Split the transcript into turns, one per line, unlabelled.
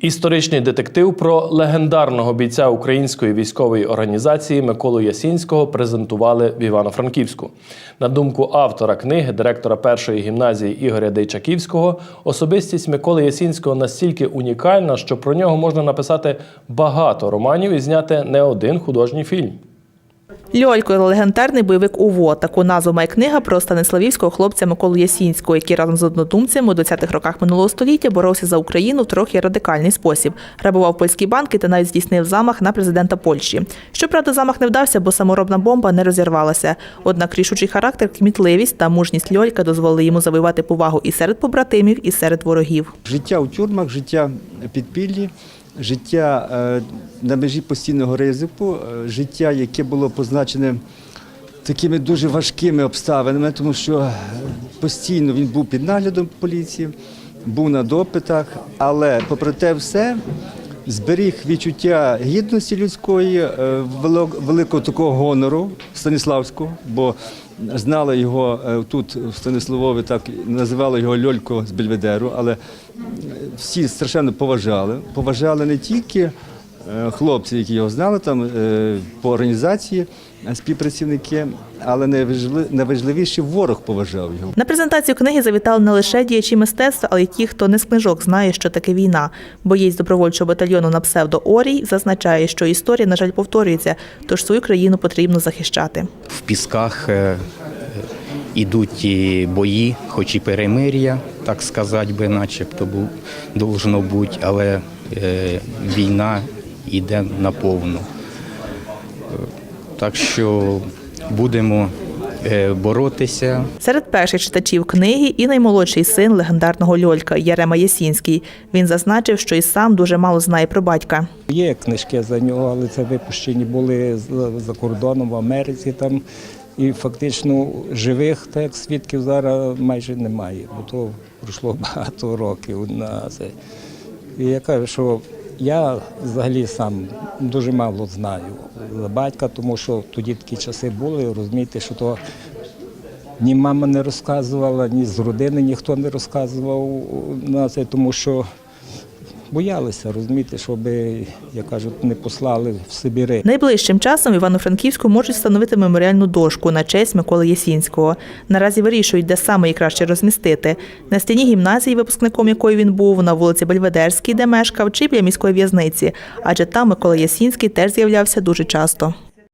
Історичний детектив про легендарного бійця української військової організації Миколу Ясінського презентували в Івано-Франківську. На думку автора книги, директора першої гімназії Ігоря Дейчаківського, особистість Миколи Ясінського настільки унікальна, що про нього можна написати багато романів і зняти не один художній фільм.
Льолько легендарний бойовик УВО. Таку назву має книга про станиславівського хлопця Миколу Ясінського, який разом з однодумцями у 20-х роках минулого століття боровся за Україну в трохи радикальний спосіб. Грабував польські банки та навіть здійснив замах на президента Польщі. Щоправда, замах не вдався, бо саморобна бомба не розірвалася. Однак рішучий характер, кмітливість та мужність Льолька дозволили йому завоювати повагу і серед побратимів, і серед ворогів.
Життя у тюрмах, життя підпіллі, життя е, на межі постійного ризику, е, життя, яке було позначене такими дуже важкими обставинами, тому що постійно він був під наглядом поліції, був на допитах, але попри те все. Зберіг відчуття гідності людської, е, великого такого гонору Станіславського, бо знали його тут в Станиславові, так називали його Льолько з Бельведеру, але всі страшенно поважали. Поважали не тільки е, хлопці, які його знали там е, по організації, е, співпрацівники, але найважли- найважливіше ворог поважав його.
На презентацію книги завітали не лише діячі мистецтва, але й ті, хто не з книжок знає, що таке війна. Боєць добровольчого батальйону на псевдо Орій зазначає, що історія, на жаль, повторюється, тож свою країну потрібно захищати.
В пісках ідуть і бої, хоч і перемир'я, так сказати би, начебто бу- должно бути, але е, війна йде наповну. Так що будемо е, боротися.
Серед перших читачів книги і наймолодший син легендарного Льолька Ярема Ясінський. Він зазначив, що і сам дуже мало знає про батька.
Є книжки за нього, але це випущені були за кордоном в Америці там. І фактично живих так, свідків зараз майже немає, бо то пройшло багато років на це. І я кажу, що я взагалі сам дуже мало знаю за батька, тому що тоді такі часи були, розумієте, що то ні мама не розказувала, ні з родини ніхто не розказував на це, тому що боялися, розумієте, щоб, як кажуть, не послали в Сибіри.
Найближчим часом Івано-Франківську можуть встановити меморіальну дошку на честь Миколи Ясінського. Наразі вирішують, де саме її краще розмістити. На стіні гімназії, випускником якої він був, на вулиці Бельведерській, де мешкав, чи біля міської в'язниці, адже там Микола Ясінський теж з'являвся дуже часто.